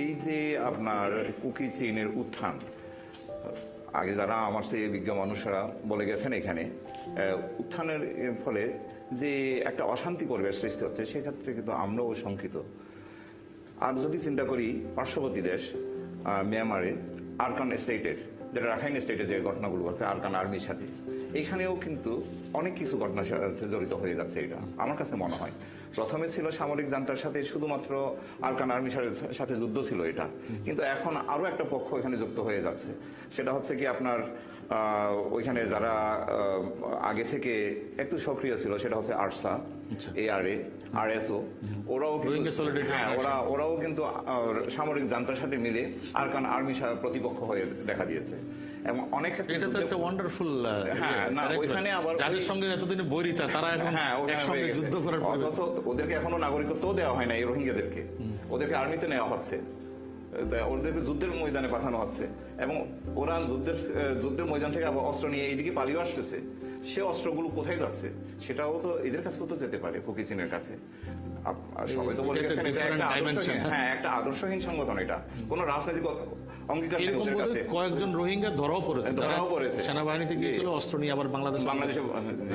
এই যে আপনার কুকি চীনের উত্থান, আগে যারা আমার সেই বিজ্ঞ মানুষরা বলে গেছেন এখানে উত্থানের ফলে যে একটা অশান্তি পরিবেশ সৃষ্টি হচ্ছে, সেক্ষেত্রে কিন্তু আমরাও শঙ্কিত। আর যদি চিন্তা করি, পার্শ্ববর্তী দেশ মিয়ানমারে আরকান স্টেটের যেটা রাখাইন স্টেটে যে ঘটনাগুলো ঘটছে আরকান আর্মির সাথে, এখানেও কিন্তু অনেক কিছু ঘটনার সাথে জড়িত হয়ে যাচ্ছে এটা, আমার কাছে মনে হয়। প্রথমে ছিল সামরিক জান্তার সাথে শুধুমাত্র আরকান আর্মির সাথে- যুদ্ধ ছিল এটা, কিন্তু এখন আরও একটা পক্ষ এখানে যুক্ত হয়ে যাচ্ছে। সেটা হচ্ছে কি আপনার ওইখানে যারা আগে থেকে একটু সক্রিয় ছিল সেটা হচ্ছে আরসা এআরএ আরএসও ওরাও হ্যাঁ ওরা ওরাও কিন্তু সামরিক জান্তার সাথে মিলে আরকান আর্মি প্রতিপক্ষ হয়ে দেখা দিয়েছে। এবং অনেক ক্ষেত্রে এটা তো একটা ওয়ান্ডারফুল হ্যাঁ, না, ওইখানে আবার- যাদের সঙ্গে এতদিন বৈরিতা তারা এখন হ্যাঁ একসঙ্গে যুদ্ধ করার অথচ ওদেরকে এখনও নাগরিকত্বও দেওয়া হয় না এই রোহিঙ্গাদেরকে। ওদেরকে আর্মিতে নেওয়া হচ্ছে। তা ওদেরকে যুদ্ধের ময়দানে পাঠানো হচ্ছে। এবং ওরা যুদ্ধের যুদ্ধের ময়দান থেকে আবার অস্ত্র নিয়ে এইদিকে পালিয়ে আসতেছে। সে অস্ত্রগুলো কোথায় যাচ্ছে সেটাও তো এদের কাছেও তো যেতে পারে কুকি চীনের কাছে সবাই তো বলে গেছেন এটা একটা আদর্শহীন হ্যাঁ একটা আদর্শহীন সংগঠন এটা। কোনো রাজনৈতিক অঙ্গীকার নেই ওদের কাছে। কয়েকজন রোহিঙ্গা ধরাও পড়েছে। ধরাও পড়েছে। সেনাবাহিনীতে গিয়েছিল অস্ত্র নিয়ে আবার বাংলাদেশে বাংলাদেশে